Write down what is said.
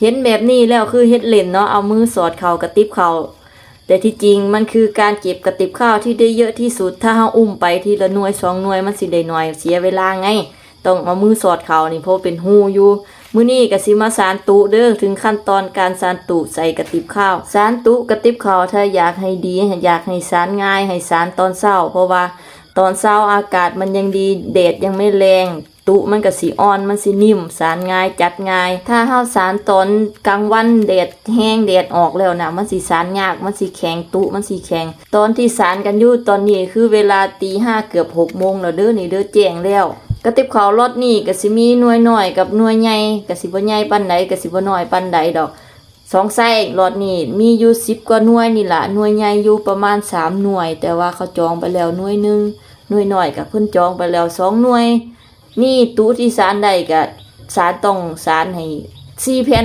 เห็นแบบนี้แล้วคือเฮ็ดเล่นเนาะเอามือสอดเข่ากระติบเข่าแต่ที่จริงมันคือการเก็บกระติบข้าวที่ได้เยอะที่สุด ถ้าเฮาอุ้มไปทีละหน่วยสองหน่วยมันสิได้น้อยเสียเวลาไง ต้องเอามือสอดเข่านี่เพราะเป็นหูอยู่มื้อนี้ก็สิมาสารตุเด้อถึงขั้นตอนการสารตุใส่กระติบข้าวสารตุกระติบข้าวถ้าอยากให้ดีอยากให้สารง่ายให้สารตอนเช้า เพราะว่าตอนเช้าอากาศมันยังดีแดดยังไม่แรง ตุมันก็สิอ่อนมันสินิ่ม สารง่ายจัดง่าย ถ้าเฮาสารตอนกลางวันแดดแห้งแดดออกแล้วนะมันสิสารยากมันสิแข็งตุมันสิแข็ง ตอนที่สารกันอยู่ตอนนี้คือเวลาตีห้าเกือบหกโมงแล้วเด้อนี่เด้อแจ้งแล้วกระติบข้าวรถนี่ก็สิมีหน่วยหน้อยกับหน่วยใหญ่ก็สิบ่ใหญ่ปานใดก็สิบ่น้อยปานใดดอกสองไส้รถนี่มีอยู่สิบกว่าหน่วยนี่แหละหน่วยใหญ่อยู่ประมาณสามหน่วย แต่ว่าเขาจองไปแล้วหน่วยหนึ่งหน่วยหน้อยกับเพิ่นจองไปแล้วสองหน่วย นี่ตู้ที่สารได้กับสารต้องสารให้สี่แผ่น